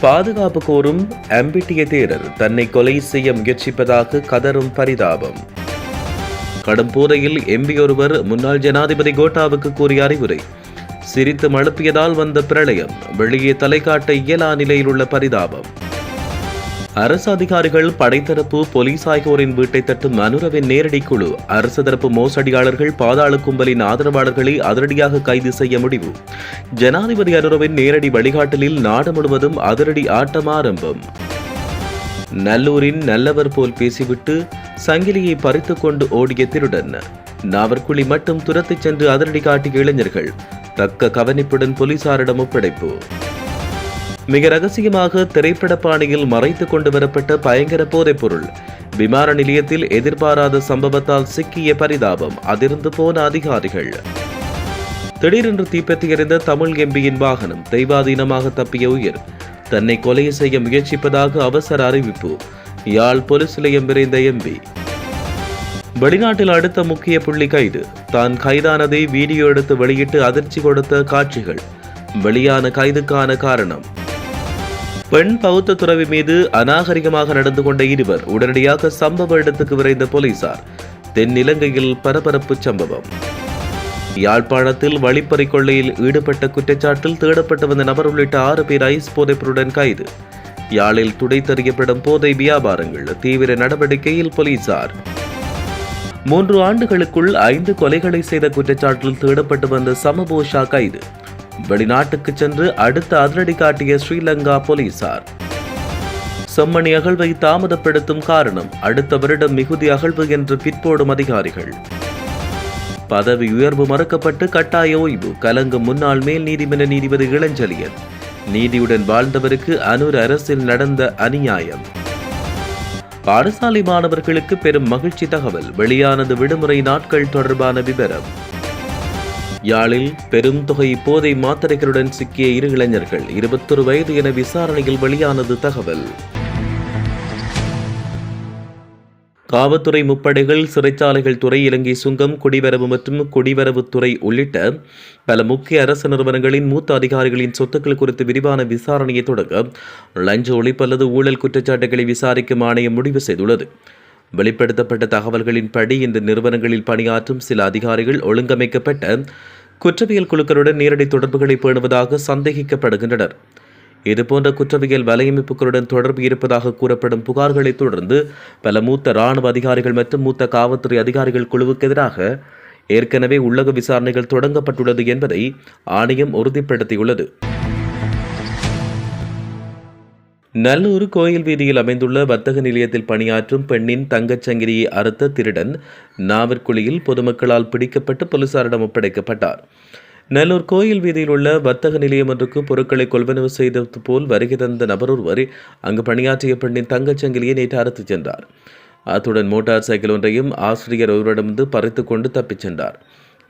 பாதுகாப்பு கோரும் அம்பிட்டிய தேரர். தன்னை கொலை செய்ய முயற்சிப்பதாக கதரும் பரிதாபம். கடும் போதையில் எம்பி ஒருவர் முன்னாள் ஜனாதிபதி கோட்டாவுக்கு கூறிய அறிவுரை சிரித்து மழுப்பியதால் வந்த பிரளயம் வெளியே தலைகாட்ட இயலா நிலையில் உள்ள பரிதாபம். அரசு அதிகாரிகள் படைத்தரப்பு போலீஸ் ஆகியோரின் வீட்டை தட்டும் அனுரவின் நேரடி குழு அரசு தரப்பு மோசடியாளர்கள் பாதாள கும்பலின் ஆதரவாளர்களை அதிரடியாக கைது செய்ய முடிவு. ஜனாதிபதி அனுரவின் நேரடி வழிகாட்டலில் நாடு முழுவதும் அதிரடி ஆட்டம் ஆரம்பம். நல்லூரின் நல்லவர் போல் பேசிவிட்டு சங்கிலியை பறித்து கொண்டு ஓடிய திருடன் நாவற்குழி மட்டும் துரத்திச் சென்று அதிரடி காட்டிய இளைஞர்கள் தக்க கவனிப்புடன் போலீசாரிடம் ஒப்படைப்பு. மிக ரகசியமாக திரைப்பட பாணியில் மறைத்துக் கொண்டு வரப்பட்ட பயங்கர போதைப் பொருள் விமான நிலையத்தில் எதிர்பாராத சம்பவத்தால் சிக்கிய பரிதாபம் அதிர்ந்து போன அதிகாரிகள். திடீரென்று தீப்பற்றி எறிந்த தமிழ் எம்பியின் வாகனம் தெய்வாதீனமாக தப்பிய உயிர். தன்னை கொலை செய்ய முயற்சிப்பதாக அவசர அறிவிப்பு யாழ் போலீஸ் நிலையம் விரைந்த எம்பி. வெளிநாட்டில் அடுத்த முக்கிய புள்ளி கைது தான் கைதானதை வீடியோ எடுத்து வெளியிட்டு அதிர்ச்சி கொடுத்த காட்சிகள். வெளியான கைதுக்கான காரணம். பெண் பௌத்த துறவி மீது அநாகரிகமாக நடந்து கொண்ட இருவர் உடனடியாக சம்பவ இடத்துக்கு விரைந்த போலீசார். தென்னிலங்கையில் பரபரப்பு சம்பவம். யாழ்ப்பாணத்தில் வழிப்பறி கொள்ளையில் ஈடுபட்ட குற்றச்சாட்டில் தேடப்பட்டு வந்த நபர் உள்ளிட்ட ஆறு பேர் ஐஸ் போதைப்பொருடன் கைது. யாழில் துடைத்தறியப்படும் போதை வியாபாரங்கள் தீவிர நடவடிக்கையில் போலீசார். மூன்று ஆண்டுகளுக்குள் ஐந்து கொலைகளை செய்த குற்றச்சாட்டில் தேடப்பட்டு வந்த சமபோஷா கைது. வெளிநாட்டுக்கு சென்று அடுத்த அதிரடி காட்டிய ஸ்ரீலங்கா போலீசார். செம்மணி அகழ்வை தாமதப்படுத்தும் காரணம் அடுத்த வருடம் மிகுதி அகழ்வு என்று பிற்போடும் அதிகாரிகள். பதவி உயர்வு மறுக்கப்பட்டு கட்டாய ஓய்வு கலங்கும் முன்னாள் மேல் நீதிமன்ற நீதிபதி இளஞ்சலியன் நீதியுடன் வாழ்ந்தவருக்கு அனூர் அரசில் நடந்த அநியாயம். பாடசாலை மாணவர்களுக்கு பெரும் மகிழ்ச்சி தகவல் வெளியானது விடுமுறை நாட்கள் தொடர்பான விவரம் யாழில் பெரும் தொகை போதை மாத்திரைகளுடன் சிக்கிய இரு இளைஞர்கள் இருபத்தொரு வயது என விசாரணையில் வெளியானது தகவல். காவல்துறை முப்படைகள் சிறைச்சாலைகள் துறை இலங்கை சுங்கம் குடிவரவு மற்றும் குடிவரவுத்துறை உள்ளிட்ட பல முக்கிய அரசு நிறுவனங்களின் மூத்த அதிகாரிகளின் சொத்துக்கள் குறித்து விரிவான விசாரணையை தொடங்க லஞ்ச ஒழிப்பு அல்லது ஊழல் குற்றச்சாட்டுகளை விசாரிக்கும் ஆணையம் முடிவு செய்துள்ளது. வெளிப்படுத்தப்பட்ட தகவல்களின்படி இந்த நிறுவனங்களில் பணியாற்றும் சில அதிகாரிகள் ஒழுங்கமைக்கப்பட்ட குற்றவியல் குழுக்களுடன் நேரடி தொடர்புகளை பேணுவதாக சந்தேகிக்கப்படுகின்றனர். இதுபோன்ற குற்றவியல் வலையமைப்புகளுடன் தொடர்பு இருப்பதாக கூறப்படும் புகார்களை தொடர்ந்து பல மூத்த இராணுவ அதிகாரிகள் மற்றும் மூத்த காவல்துறை அதிகாரிகள் குழுவுக்கு எதிராக ஏற்கனவே உள்ளக விசாரணைகள் தொடங்கப்பட்டுள்ளது என்பதை ஆணையம் உறுதிப்படுத்தியுள்ளது. நல்லூர் கோயில் வீதியில் அமைந்துள்ள வர்த்தக நிலையத்தில் பணியாற்றும் பெண்ணின் தங்கச்சங்கிரியை அறுத்த திருடன் நாவற்குழியில் பொதுமக்களால் பிடிக்கப்பட்டு போலீசாரிடம் ஒப்படைக்கப்பட்டார். நல்லூர் கோயில் வீதியில் உள்ள வர்த்தக நிலையம் ஒன்றுக்கு பொருட்களை கொள்வனவு செய்தது போல் வருகை தந்த நபர் ஒருவர் அங்கு பணியாற்றிய பெண்ணின் தங்கச்சங்கிலியை நேற்று அறுத்துச் சென்றார். அத்துடன் மோட்டார் சைக்கிள் ஒன்றையும் ஆசிரியர் ஒருவரிடமிருந்து பறித்துக்கொண்டு தப்பிச் சென்றார்.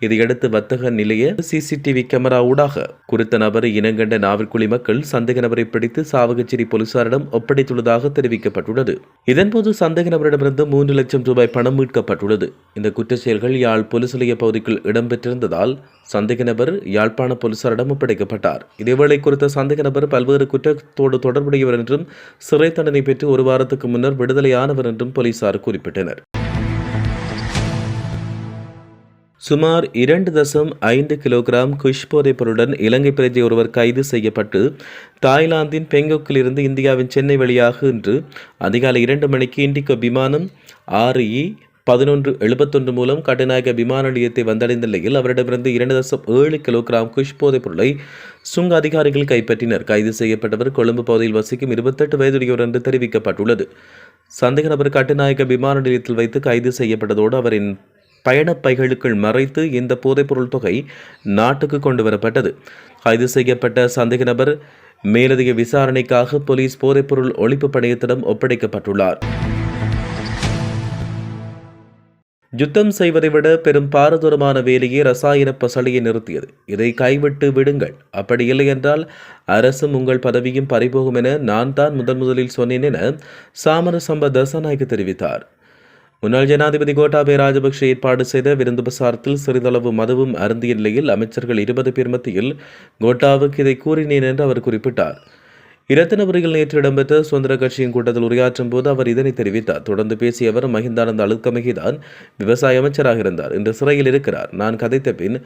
இதையடுத்து வர்த்தக நிலைய சிசிடிவி கேமரா ஊடாக குறித்த நபரை இனங்கண்ட நாவற்குழி மக்கள் சந்தேக நபரை பிடித்து சாவகச்சேரி போலீசாரிடம் ஒப்படைத்துள்ளதாக தெரிவிக்கப்பட்டுள்ளது. இதன்போது சந்தேக நபரிடமிருந்து மூன்று லட்சம் ரூபாய் பணம் மீட்கப்பட்டுள்ளது. இந்த குற்ற செயல்கள் யாழ் போலீஸ் நிலைய பகுதிக்குள் இடம்பெற்றிருந்ததால் சந்தேக நபர் யாழ்ப்பாண போலீசாரிடம் ஒப்படைக்கப்பட்டார். இதேவேளை குறித்த சந்தேக நபர் பல்வேறு குற்றத்தோடு தொடர்புடையவர் என்றும் சிறை தண்டனை பெற்று ஒரு வாரத்துக்கு முன்னர் விடுதலையானவர் என்றும் போலீசார் குறிப்பிட்டனர். சுமார் இரண்டு தசம் ஐந்து கிலோகிராம் குஷ் போதைப் பொருளுடன் இலங்கை பிரஜை ஒருவர் கைது செய்யப்பட்டு தாய்லாந்தின் பெங்கோக்கில் இருந்து இந்தியாவின் சென்னை வழியாக இன்று அதிகாலை இரண்டு மணிக்கு இண்டிகோ விமானம் ஆறு இ பதினொன்று எழுபத்தொன்று மூலம் கட்டுநாயக விமான நிலையத்தை வந்தடைந்த நிலையில் அவரிடமிருந்து இரண்டு தசம் ஏழு கிலோகிராம் குஷ் போதைப் பொருளை சுங்க அதிகாரிகள் கைப்பற்றினர். கைது செய்யப்பட்டவர் கொழும்பு பகுதியில் வசிக்கும் இருபத்தெட்டு வயதுடையவர் என்று தெரிவிக்கப்பட்டுள்ளது. சந்தேக நபர் கட்டுநாயக விமான நிலையத்தில் வைத்து கைது செய்யப்பட்டதோடு அவரின் பயணப் பைகளுக்குள் மறைத்து இந்த போதைப்பொருள் தொகை நாட்டுக்கு கொண்டு வரப்பட்டது கைது செய்யப்பட்ட சந்தேக நபர் மேலதிக விசாரணைக்காக போலீஸ் போதைப்பொருள் ஒழிப்பு பணியத்திடம் ஒப்படைக்கப்பட்டுள்ளார். யுத்தம் செய்வதை விட பெரும் பாரதூரமான வேலையை ரசாயன பசலையை நிறுத்தியது. இதை கைவிட்டு விடுங்கள். அப்படி இல்லை என்றால் அரசும் உங்கள் பதவியும் பறிபோகும் என நான் தான் முதன் முதலில் சொன்னேன் என சாமர சம்ப தசநாயக்கு தெரிவித்தார். முன்னாள் ஜனாதிபதி கோட்டாபய ராஜபக்ஷ ஏற்பாடு செய்த விருந்து பிரசாரத்தில் சிறிதளவு மதுவும் அருந்திய நிலையில் அமைச்சர்கள் இருபது பேர் மத்தியில் கோட்டாவுக்கு இதை கூறினேன் என்று அவர் குறிப்பிட்டார். இரத்தினபுரியில் நேற்று இடம்பெற்ற சுதந்திர கட்சியின் கூட்டத்தில் உரையாற்றும் போது அவர் இதனை தெரிவித்தார். தொடர்ந்து பேசிய அவர் மஹிந்தானந்த அழுக்கமகிதான் விவசாய அமைச்சராக இருந்தார். இன்று சிறையில் இருக்கிறார். நான் கதைத்த பின்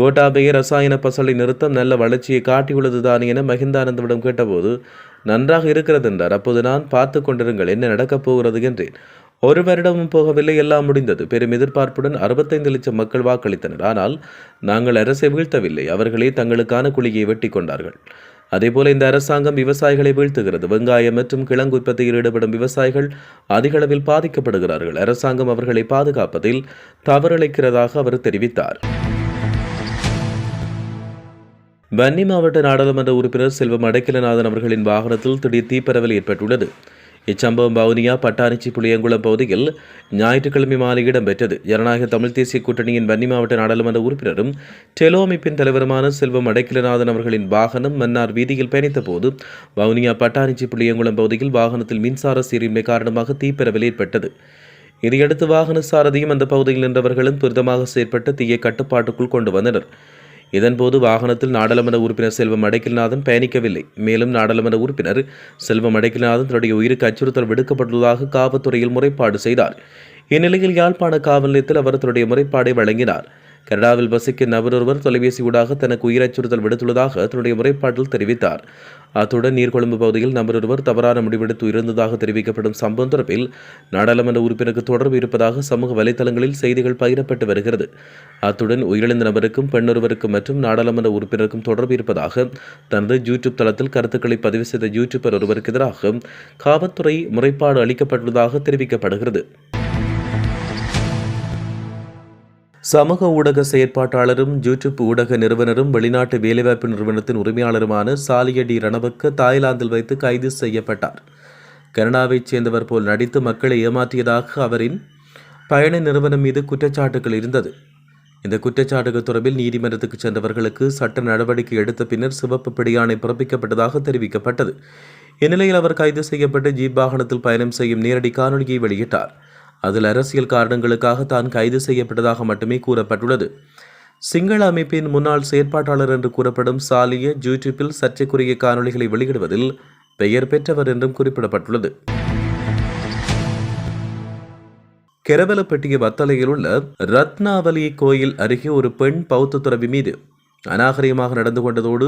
கோட்டாபய ரசாயன பசலை நிறுத்தம் நல்ல வளர்ச்சியை காட்டியுள்ளதுதான் என மஹிந்தானந்தவிடம் கேட்டபோது நன்றாக இருக்கிறது என்றார். அப்போது நான் பார்த்து கொண்டிருங்கள். என்ன நடக்கப் போகிறது என்றேன். ஒரு வருடமும் போகவில்லை எல்லாம் முடிந்தது. பெரும் எதிர்பார்ப்புடன் அறுபத்தைந்து லட்சம் மக்கள் வாக்களித்தனர். ஆனால் நாங்கள் அரசை வீழ்த்தவில்லை. அவர்களே தங்களுக்கான குழியை வெட்டி கொண்டார்கள். அதேபோல இந்த அரசாங்கம் விவசாயிகளை வீழ்த்துகிறது. வெங்காயம் மற்றும் கிழங்கு உற்பத்தியில் ஈடுபடும் விவசாயிகள் அதிகளவில் பாதிக்கப்படுகிறார்கள். அரசாங்கம் அவர்களை பாதுகாப்பதில் தவறிழைக்கிறதாக அவர் தெரிவித்தார். வன்னி மாவட்ட நாடாளுமன்ற உறுப்பினர் செல்வம் அடைக்கலநாதன் அவர்களின் வாகனத்தில் திடீர் தீப்பரவல் ஏற்பட்டுள்ளது. இச்சம்பவம் வவுனியா பட்டாணிச்சி புளியங்குளம் பகுதியில் ஞாயிற்றுக்கிழமை மாலை இடம்பெற்றது. ஜனநாயக தமிழ் தேசிய கூட்டணியின் வன்னி மாவட்ட நாடாளுமன்ற உறுப்பினரும் டெலோ அமைப்பின் தலைவருமான செல்வம் அடைக்கிலநாதன் அவர்களின் வாகனம் மன்னார் வீதியில் பயணித்தபோது வவுனியா பட்டாணிச்சி புளியங்குளம் பகுதியில் வாகனத்தில் மின்சார சீரின்மை காரணமாக தீப்பரவல் ஏற்பட்டது. இதையடுத்து வாகன சாரதியும் அந்த பகுதியில் நின்றவர்களும் துரிதமாக செயற்பட்டு தீயை கட்டுப்பாட்டுக்குள் கொண்டு வந்தனர். இதன்போது வாகனத்தில் நாடாளுமன்ற உறுப்பினர் செல்வம் அடைக்கல்நாதன் பயணிக்கவில்லை. மேலும் நாடாளுமன்ற உறுப்பினர் செல்வம் அடைக்கல்நாதன் தன்னுடைய உயிருக்கு அச்சுறுத்தல் விடுக்கப்பட்டுள்ளதாக காவல்துறையில் முறைப்பாடு செய்தார். இந்நிலையில் யாழ்ப்பாண காவல் நிலையத்தில் அவர் தன்னுடைய முறைப்பாடை வழங்கினார். கனடாவில் வசிக்கும் நபர் ஒருவர் தொலைபேசி ஊடாக தனக்கு உயிர் அச்சுறுத்தல் விடுத்துள்ளதாக தன்னுடைய முறைப்பாட்டில் தெரிவித்தார். அத்துடன் நீர்கொழும்பு பகுதியில் நபர் ஒருவர் தவறான முடிவெடுத்து இருந்ததாக தெரிவிக்கப்படும் சம்பவம் தொடர்பில் நாடாளுமன்ற உறுப்பினருக்கு தொடர்பு இருப்பதாக சமூக வலைதளங்களில் செய்திகள் பகிரப்பட்டு வருகிறது. அத்துடன் உயிரிழந்த நபருக்கும் பெண்ணொருவருக்கும் மற்றும் நாடாளுமன்ற உறுப்பினருக்கும் தொடர்பு இருப்பதாக தனது யூடியூப் தளத்தில் கருத்துக்களை பதிவு செய்த யூடியூபர் ஒருவருக்கு எதிராக காவல்துறை முறைப்பாடு அளிக்கப்பட்டுள்ளதாக தெரிவிக்கப்படுகிறது. சமூக ஊடக செயற்பாட்டாளரும் யூடியூப் ஊடக நிறுவனரும் வெளிநாட்டு வேலைவாய்ப்பு நிறுவனத்தின் உரிமையாளருமான சாலியடி ரணவுக்கு தாய்லாந்தில் வைத்து கைது செய்யப்பட்டார். கனடாவைச் சேர்ந்தவர் போல் நடித்து மக்களை ஏமாற்றியதாக அவரின் பயண நிறுவனம் மீது குற்றச்சாட்டுகள் இருந்தது. இந்த குற்றச்சாட்டுகள் தொடர்பில் நீதிமன்றத்துக்கு சென்றவர்களுக்கு சட்ட நடவடிக்கை எடுத்த பின்னர் சிவப்பு பிடியாணை பிறப்பிக்கப்பட்டதாக தெரிவிக்கப்பட்டது. இந்நிலையில் அவர் கைது செய்யப்பட்டு ஜீப் வாகனத்தில் பயணம் செய்யும் நேரடி காணொலியை வெளியிட்டார். அதில் அரசியல் காரணங்களுக்காக தான் கைது செய்யப்பட்டதாக மட்டுமே கூறப்பட்டுள்ளது. சிங்கள அமைப்பின் முன்னாள் செயற்பாட்டாளர் என்று கூறப்படும் சாலிய யூடியூப்பில் சர்ச்சைக்குரிய காணொளிகளை வெளியிடுவதில் பெயர் பெற்றவர் என்றும் குறிப்பிடப்பட்டுள்ளது. கெரவலப்பட்டிய வத்தலையில் உள்ள ரத்னாவலி கோயில் அருகே ஒரு பெண் பௌத்த துறவி மீது அநாகரிகமாக நடந்து கொண்டதோடு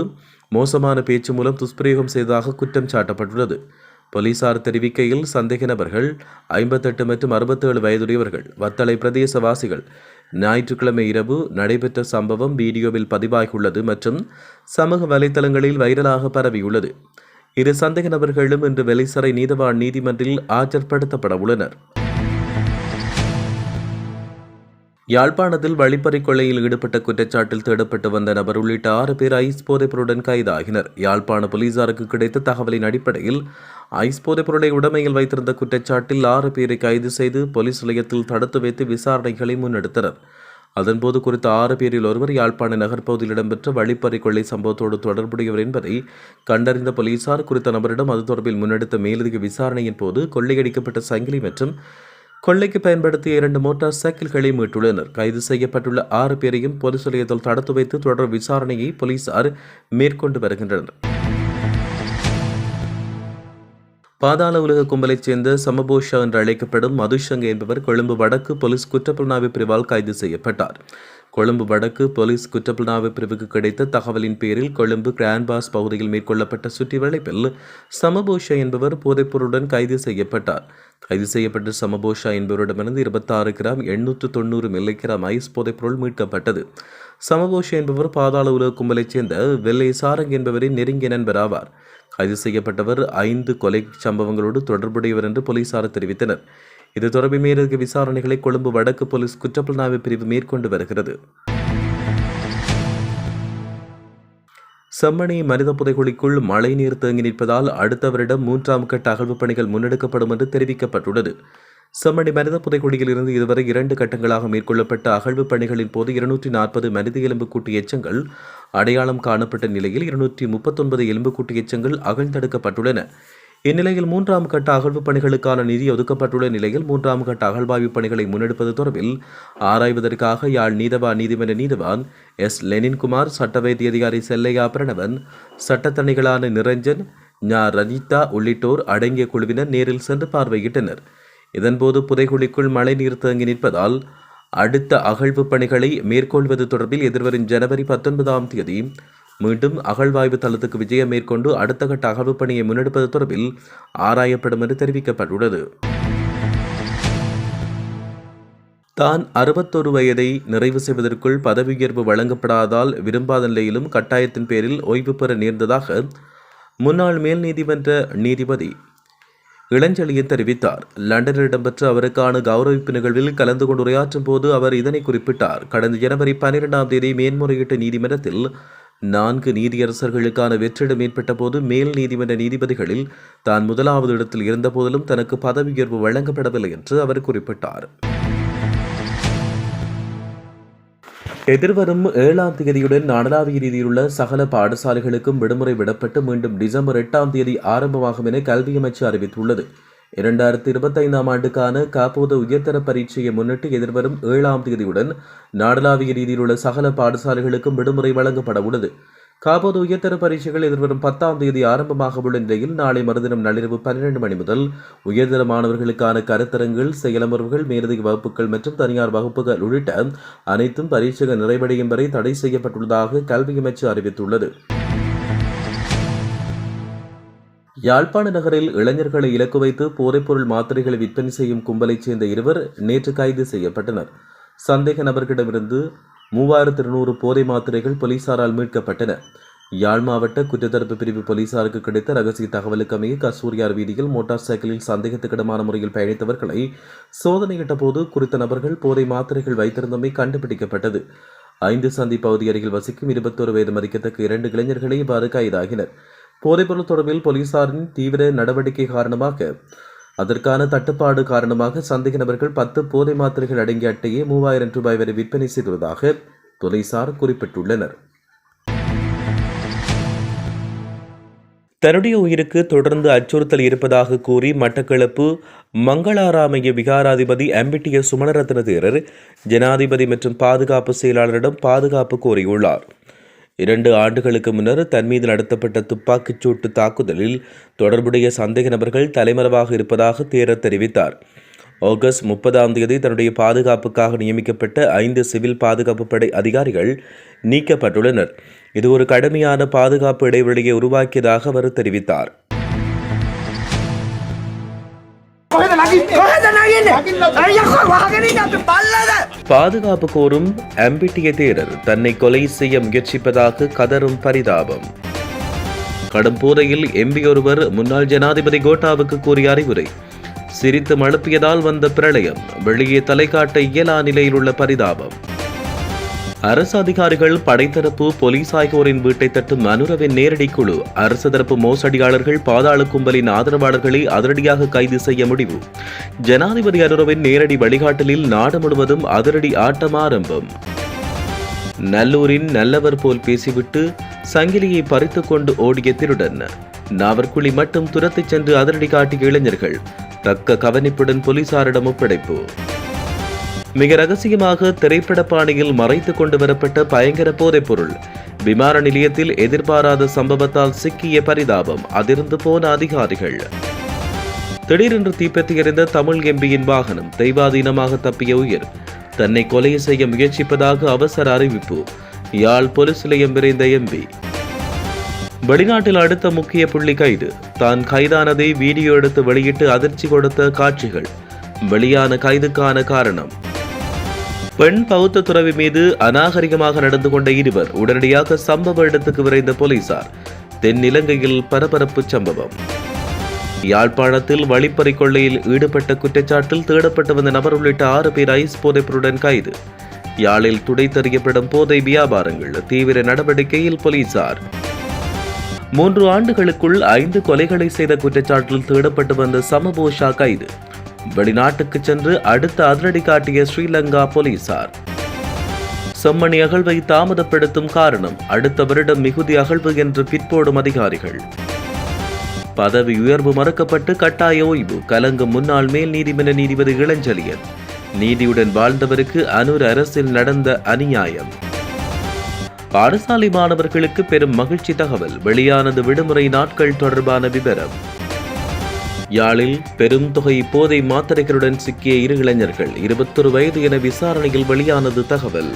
மோசமான பேச்சு மூலம் துஷ்பிரயோகம் செய்ததாக குற்றம் சாட்டப்பட்டுள்ளது. போலீசார் தெரிவிக்கையில் சந்தேக நபர்கள் ஐம்பத்தெட்டு மற்றும் அறுபத்தேழு வயதுடையவர்கள் வத்தளை பிரதேசவாசிகள். ஞாயிற்றுக்கிழமை இரவு நடைபெற்ற சம்பவம் வீடியோவில் பதிவாகியுள்ளது மற்றும் சமூக வலைதளங்களில் வைரலாக பரவியுள்ளது. இரு சந்தேக நபர்களும் இன்று வெலிசரை நீதவான் நீதிமன்றில் ஆஜர்படுத்தப்பட உள்ளனர். யாழ்ப்பாணத்தில் வழிப்பறி கொள்ளையில் ஈடுபட்ட குற்றச்சாட்டில் தேடப்பட்டு வந்த நபர் உள்ளிட்ட ஆறு பேர் ஐஸ் போதைப்பொருடன் கைதாகினர். யாழ்ப்பாண போலீசாருக்கு கிடைத்த தகவலின் அடிப்படையில் ஐஸ் போதைப்பொருளை உடமையில் வைத்திருந்த குற்றச்சாட்டில் ஆறு பேரை கைது செய்து போலீஸ் நிலையத்தில் தடுத்து வைத்து விசாரணைகளை முன்னெடுத்தனர். அதன்போது குறித்த ஆறு பேரில் ஒருவர் யாழ்ப்பாண நகர்ப்பகுதியில் இடம்பெற்ற வழிப்பறி கொள்ளை சம்பவத்தோடு தொடர்புடையவர் என்பதை கண்டறிந்த போலீசார் குறித்த நபரிடம் அது தொடர்பில் முன்னெடுத்த மேலதிக விசாரணையின் போது கொள்ளையடிக்கப்பட்ட சங்கிலி மற்றும் கொள்ளைக்கு பயன்படுத்திய இரண்டு மோட்டார் சைக்கிள்களை மீட்டுள்ளனர். கைது செய்யப்பட்டுள்ள ஆறு பேரையும் போலீஸ் நிலையத்தில் தடுத்து வைத்து தொடர் விசாரணையை போலீசார் மேற்கொண்டு வருகின்றனர். பாதாள உலக கும்பலைச் சேர்ந்த சமபோஷா என்று அழைக்கப்படும் மதுஷங்க என்பவர் கொழும்பு வடக்கு போலீஸ் குற்றப்புலனாய்வு பிரிவால் கைது செய்யப்பட்டார். கொழும்பு வடக்கு போலீஸ் குற்றப்புலனாய்வு பிரிவுக்கு கிடைத்த தகவலின் பேரில் கொழும்பு கிராண்ட்பாஸ் பகுதியில் மேற்கொள்ளப்பட்ட சுற்றி வளைப்பில் சமபோஷா என்பவர் போதைப்பொருளுடன் கைது செய்யப்பட்டார். கைது செய்யப்பட்ட சமபோஷா என்பவரிடமிருந்து இருபத்தாறு கிராம் எண்ணூற்று தொண்ணூறு மில்லி கிராம் ஐஸ் போதைப்பொருள் மீட்கப்பட்டது. சமபோஷா என்பவர் பாதாள உலக கும்பலைச் சேர்ந்த வெள்ளை சாரங் என்பவரின் நெருங்கிய நண்பர் ஆவார். கைது செய்யப்பட்டவர் ஐந்து கொலை சம்பவங்களோடு தொடர்புடையவர் என்று போலீசார் தெரிவித்தனர். இது தொடர்பில் மேலதிக விசாரணைகளை கொழும்பு வடக்கு போலீஸ் குற்றப்புலனாய்வு பிரிவு மேற்கொண்டு வருகிறது. செம்மணி மனித புதைகுழிக்குள் மழைநீர் தேங்கி நிற்பதால் அடுத்த வருடம் மூன்றாம் கட்ட அகழ்வு பணிகள் முன்னெடுக்கப்படும் என்று தெரிவிக்கப்பட்டுள்ளது. செம்மணி மனித புதைகுழியில் இருந்து இதுவரை இரண்டு கட்டங்களாக மேற்கொள்ளப்பட்ட அகழ்வு பணிகளின் போது இருநூற்றி நாற்பது மனித எலும்புக்கூட்டு எச்சங்கள் அடையாளம் காணப்பட்ட நிலையில் இருநூற்றி முப்பத்தொன்பது எலும்புக்கூட்டு எச்சங்கள் அகழ்ந்தெடுக்கப்பட்டுள்ளன. இந்நிலையில் மூன்றாம் கட்ட அகழ்வு பணிகளுக்கான நிதி ஒதுக்கப்பட்டுள்ள நிலையில் மூன்றாம் கட்ட அகழ்வாய்வு பணிகளை முன்னெடுப்பது தொடர்பில் ஆராய்வதற்காக யாழ் நீதவா நீதிமன்ற நீதவான் எஸ். லெனின்குமார் சட்டவைத்திய அதிகாரி செல்லையா பிரணவன் சட்டத்தணிகளான நிரஞ்சன் ஞா. ரனிதா உள்ளிட்டோர் அடங்கிய குழுவினர் நேரில் சென்று பார்வையிட்டனர். இதன்போது புதைகுழிக்குள் மழைநீர் தேங்கி நிற்பதால் அடுத்த அகழ்வு பணிகளை மேற்கொள்வது தொடர்பில் எதிர்வரும் ஜனவரி பத்தொன்பதாம் தேதி மீண்டும் அகழ்வாய்வு தளத்துக்கு விஜயம் மேற்கொண்டு அடுத்த கட்ட அகழ்வு பணியை முன்னெடுப்பது தொடர்பில் ஆராயப்படும் என்று தெரிவிக்கப்பட்டுள்ளது. தான் அறுபத்தொரு வயதை நிறைவு செய்வதற்குள் பதவி உயர்வு வழங்கப்படாதால் விரும்பாத நிலையிலும் கட்டாயத்தின் பேரில் ஓய்வு பெற நேர்ந்ததாக முன்னாள் மேல் நீதிமன்ற நீதிபதி இளஞ்செழியன் தெரிவித்தார். லண்டனில் இடம்பெற்ற அவருக்கான கௌரவிப்பு நிகழ்வில் கலந்து கொண்டு உரையாற்றும் போது அவர் இதனை குறிப்பிட்டார். கடந்த ஜனவரி பன்னிரெண்டாம் தேதி மேன்முறையீட்டு நீதிமன்றத்தில் நான்கு நீதியரசர்களுக்கான வெற்றிடம் ஏற்பட்ட போது மேல் நீதிமன்ற நீதிபதிகளில் தான் முதலாவது இடத்தில் இருந்தபோதிலும் தனக்கு பதவி உயர்வு வழங்கப்படவில்லை என்று அவர் குறிப்பிட்டார். எதிர்வரும் ஏழாம் தேதியுடன் நாடளாவிய ரீதியிலுள்ள சகல பாடசாலைகளுக்கும் விடுமுறை விடப்பட்டு மீண்டும் டிசம்பர் எட்டாம் தேதி ஆரம்பமாகும் என கல்வி அமைச்சு அறிவித்துள்ளது. இரண்டாயிரத்தி இருபத்தைந்தாம் ஆண்டுக்கான காப்போத உயர்தர பரீட்சையை முன்னிட்டு எதிர்வரும் ஏழாம் தேதியுடன் நாடளாவிய ரீதியிலுள்ள சகல பாடசாலைகளுக்கும் விடுமுறை வழங்கப்பட உள்ளது. காப்போது உயர்தர பரீட்சைகள் எதிர்வரும் பத்தாம் தேதி ஆரம்பமாக உள்ள நிலையில் நாளை மறுதினம் நள்ளிரவு பன்னிரண்டு மணி முதல் உயர்தர மாணவர்களுக்கான கருத்தரங்குகள் செயலமர்வுகள் மேலதிக வகுப்புகள் மற்றும் தனியார் வகுப்புகள் உள்ளிட்ட அனைத்தும் பரீட்சைகள் நிறைவடையும் வரை தடை செய்யப்பட்டுள்ளதாக கல்வி அமைச்சு அறிவித்துள்ளது. யாழ்ப்பாண நகரில் இளைஞர்களை இலக்கு வைத்து போதைப்பொருள் மாத்திரைகளை விற்பனை செய்யும் கும்பலைச் சேர்ந்த இருவர் நேற்று கைது செய்யப்பட்டனர். சந்தேக நபர்களிடமிருந்து மூவாயிரத்து இருநூறு போதை மாத்திரைகள் போலீசாரால் மீட்கப்பட்டன. யாழ் மாவட்ட குற்றத்தடுப்பு பிரிவு போலீசாருக்கு கிடைத்த ரகசிய தகவலுக்கமைய கஸ்தூரியார் வீதியில் மோட்டார் சைக்கிளில் சந்தேகத்துக்கிடமான முறையில் பயணித்தவர்களை சோதனையிட்ட போது குறித்த நபர்கள் போதை மாத்திரைகள் வைத்திருந்தமை கண்டுபிடிக்கப்பட்டது. ஐந்து சந்தி பகுதி அருகில் வசிக்கும் இருபத்தோரு வயது மதிக்கத்தக்க இரண்டு இளைஞர்களே இவ்வாறு கைதாகினர். போதைப்பொருள் தொடர்பில் போலீசாரின் தீவிர நடவடிக்கை காரணமாக அதற்கான தட்டுப்பாடு காரணமாக சந்தேக நபர்கள் பத்து போதை மாத்திரைகள் அடங்கிய அட்டையை மூவாயிரம் ரூபாய் வரை விற்பனை செய்துள்ளதாக போலீசார் குறிப்பிட்டுள்ளனர். தன்னுடைய உயிருக்கு தொடர்ந்து அச்சுறுத்தல் இருப்பதாக கூறி மட்டக்களப்பு மங்களாராமைய விகாராதிபதி அம்பிட்டிய சுமணரத்ன தேரர் ஜனாதிபதி மற்றும் பாதுகாப்பு செயலாளரிடம் பாதுகாப்பு கோரியுள்ளார். இரண்டு ஆண்டுகளுக்கு முன்னர் தன் மீது நடத்தப்பட்ட துப்பாக்கிச் சூட்டு தாக்குதலில் தொடர்புடைய சந்தேக நபர்கள் தலைமறைவாக இருப்பதாக தேரர் தெரிவித்தார். ஆகஸ்ட் முப்பதாம் தேதி தன்னுடைய பாதுகாப்புக்காக நியமிக்கப்பட்ட ஐந்து சிவில் பாதுகாப்பு படை அதிகாரிகள் நீக்கப்பட்டுள்ளனர். இது ஒரு கடுமையான பாதுகாப்பு இடைவெளியை உருவாக்கியதாக அவர் தெரிவித்தார். பாதுகாப்பு கோரும் அம்பிட்டிய தேரர் தன்னை கொலை செய்ய முயற்சிப்பதாக கதரும் பரிதாபம். கடும் போதையில் எம்பி ஒருவர் முன்னாள் ஜனாதிபதி கோட்டாவுக்கு கூறிய அறிவுரை சிரித்து மழுப்பியதால் வந்த பிரளயம் வெளியே தலை காட்ட இயலா நிலையில் உள்ள பரிதாபம். அரசு அதிகாரிகள் படைத்தரப்பு போலீஸ் ஆகியோரின் வீட்டை தட்டும் அனுரவின் நேரடி குழு அரசு தரப்பு மோசடியாளர்கள் பாதாள கும்பலின் ஆதரவாளர்களை அதிரடியாக கைது செய்ய முடிவு. ஜனாதிபதி அனுரவின் நேரடி வழிகாட்டலில் நாடு முழுவதும் அதிரடி ஆட்டம் ஆரம்பம். நல்லூரின் நல்லவர் போல் பேசிவிட்டு சங்கிலியை பறித்துக் கொண்டு ஓடிய திருடன் நாவற்குழி மட்டும் துரத்திச் சென்று அதிரடி காட்டிய இளைஞர்கள் தக்க கவனிப்புடன் போலீசாரிடம் ஒப்படைப்பு. மிக ரகசியமாக திரைப்பட பாணியில் மறைத்து கொண்டு வரப்பட்ட பயங்கர போதைப் பொருள் விமான நிலையத்தில் எதிர்பாராத சம்பவத்தால் சிக்கிய பரிதாபம் அதிர்ந்து போன அதிகாரிகள். திடீரென்று தீப்பற்றி எறிந்த தமிழ் எம்பியின் வாகனம் தெய்வாதீனமாக தப்பிய உயிர். தன்னை கொலை செய்ய முயற்சிப்பதாக அவசர அறிவிப்பு யாழ் போலீஸ் நிலையம் விரைந்த எம்பி. வெளிநாட்டில் அடுத்த முக்கிய புள்ளி கைது. தான் கைதானதை வீடியோ எடுத்து வெளியிட்டு அதிர்ச்சி கொடுத்த காட்சிகள். வெளியான கைதுக்கான காரணம். பெண் பௌத்த துறவி மீது அநாகரிகமாக நடந்து கொண்ட இருவர் உடனடியாக சம்பவ இடத்துக்கு விரைந்த போலீசார். தென்னிலங்கையில் பரபரப்பு சம்பவம். யாழ்ப்பாணத்தில் வழிப்பறி கொள்ளையில் ஈடுபட்ட குற்றச்சாட்டில் தேடப்பட்டு வந்த நபர் உள்ளிட்ட ஆறு பேர் ஐஸ் போதைப்பொருடன் கைது. யாழில் துடைத்தறியப்படும் போதை வியாபாரங்கள் தீவிர நடவடிக்கையில் போலீசார். மூன்று ஆண்டுகளுக்குள் ஐந்து கொலைகளை செய்த குற்றச்சாட்டில் தேடப்பட்டு வந்த சமபோஷா கைது. வெளிநாட்டுக்கு சென்று அடுத்த அதிரடி காட்டிய ஸ்ரீலங்கா போலீசார். செம்மணி அகழ்வை தாமதப்படுத்தும் காரணம் அடுத்த வருடம் மிகுதி அகழ்வு என்று பிற்போடும் அதிகாரிகள். பதவி உயர்வு மறுக்கப்பட்டு கட்டாய ஓய்வு கலங்கும் முன்னாள் மேல் நீதிமன்ற நீதிபதி இளஞ்சலியன் நீதியுடன் வாழ்ந்தவருக்கு அனூர் அரசில் நடந்த அநியாயம். பாடசாலை மாணவர்களுக்கு பெரும் மகிழ்ச்சி தகவல் வெளியானது விடுமுறை நாட்கள் தொடர்பான விவரம் யாழில் பெருந்தொகை போதை மாத்திரைகளுடன் சிக்கிய இரு இளைஞர்கள் இருபத்தொரு வயது என விசாரணையில் வெளியானது தகவல்.